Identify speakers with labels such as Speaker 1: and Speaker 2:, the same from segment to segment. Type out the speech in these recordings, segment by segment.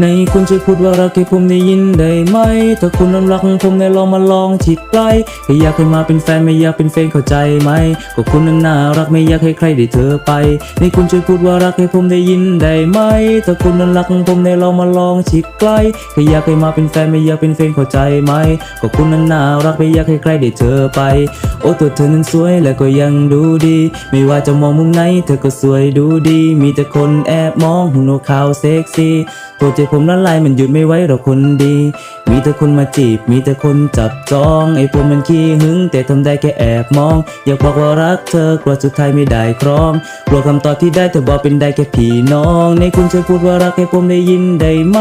Speaker 1: ในคุณช่วยพูดว่ารักให้ผมได้ยินได้ไหม ถ้าคุณนั้นรักผมได้ลองมาลองชิดใกล้แค่อยากให้มาเป็นแฟนไม่อยากเป็นเฟนเข้าใจไหมก็คุณนั้นน่ารักไม่อยากให้ใครได้เธอไป ในคุณช่วยพูดว่ารักให้ผมได้ยินได้ไหม ถ้าคุณนั้นรักผมได้ลองมาลองชิดใกล้แค่อยากให้มาเป็นแฟนไม่อยากเป็นเฟนเข้าใจไหมก็คุณนั้นน่ารักไม่อยากให้ใครได้เธอไป โอ้ตัวเธอนั้นสวยและก็ยังดูดี ไม่ว่าจะมองมุมไหนเธอก็สวยดูดี มีแต่คนแอบมองหุ่นขาวเซ็กซี่ตัวใจผมละลายมันหยุดไม่ไหวหรอกคนดี มีแต่คนมาจีบ มีแต่คนจับจอง ไอ้พวกมันขี้หึง แต่ทำได้แค่แอบมอง อยากบอกว่ารักเธอกลัวสุดท้ายไม่ได้ครองกลัวคำตอบที่ได้เธอบอกเป็นได้แค่พี่น้อง ในคุณช่วยพูดว่ารักให้ผมได้ยินได้ไหม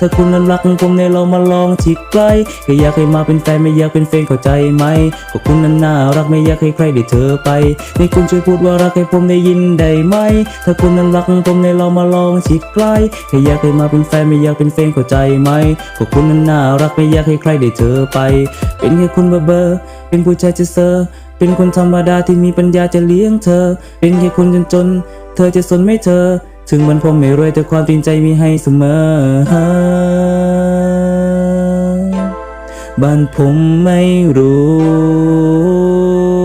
Speaker 1: ถ้าคุณนั้นรักผมในเรามาลองชิดใกล้ก็อยากให้มาเป็นแฟนไม่อยากเป็นเฟนเข้าใจไหมก็คุณนั้นน่ารักไม่อยากให้ใครได้เธอไป ในคุณช่วยพูดว่ารักให้ผมได้ยินได้ไหม ถ้าคุณนั้นรักผมในเรามาลองชิดใกล้แค่อยากให้มาเป็นแฟนไม่อยากเป็นเฟนเข้าใจไหมก็คุณนั้นน่ารักไม่อยากให้ใครได้เจอไป เป็นแค่คนเบอร์เบอร์เป็นผู้ชายจะเซอร์เป็นคนธรรมดาที่มีปัญญาจะเลี้ยงเธอ เป็นแค่คนจนจน เธอจะสนไม่เธอ ถึงมันผมไม่รวยแต่ความจริงใจมีให้เสมอ บ้านผมไม่รู้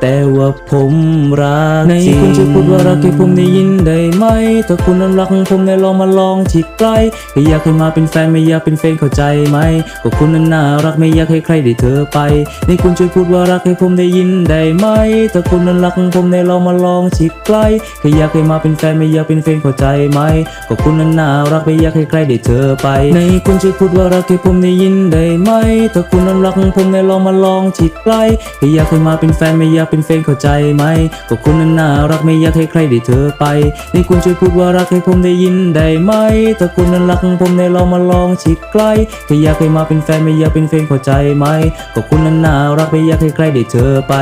Speaker 1: แต่ว่าผมรักในคุณช่วยพูดว่ารักให้ผมได้ยินได้ไหม ถ้าคุณนั้นรักผมได้ลองมาลองชิดใกล้ก็อยากให้มาเป็นแฟนไม่อยากเป็นเฟนเข้าใจไหมก็คุณนั้นน่ารักไม่อยากให้ใครได้เธอไปในคุณช่วยพูดว่ารักให้ผมได้ยินได้ไหม ถ้าคุณนั้นรักผมได้ลองมาลองชิดใกล้ก็อยากให้มาเป็นแฟนไม่อยากเป็นเฟนเข้าใจไหมก็คุณนั้นน่ารักไม่อยากให้ใครได้เธอไป ในคุณช่วยพูดว่ารักให้ผมได้ยินได้ไหม ถ้าคุณนั้นรักผมได้ลองมาลองชิดใกล้ก็อยากให้มาเป็นแฟนไม่อยากเป็นแฟนเข้าใจไหมก็คุณนั้นน่ารักไม่อยากให้ใครได้เธอไปในคุณช่วยพูดว่ารักให้ผมได้ยินได้ไหมถ้าคุณนั้นรักผมในลองมาลองชิดใกล้แค่อยากให้มาเป็นแฟนไม่อยากเป็นแฟนเข้าใจไหมก็คุณนั้นน่ารักไม่อยากให้ใครได้เธอไป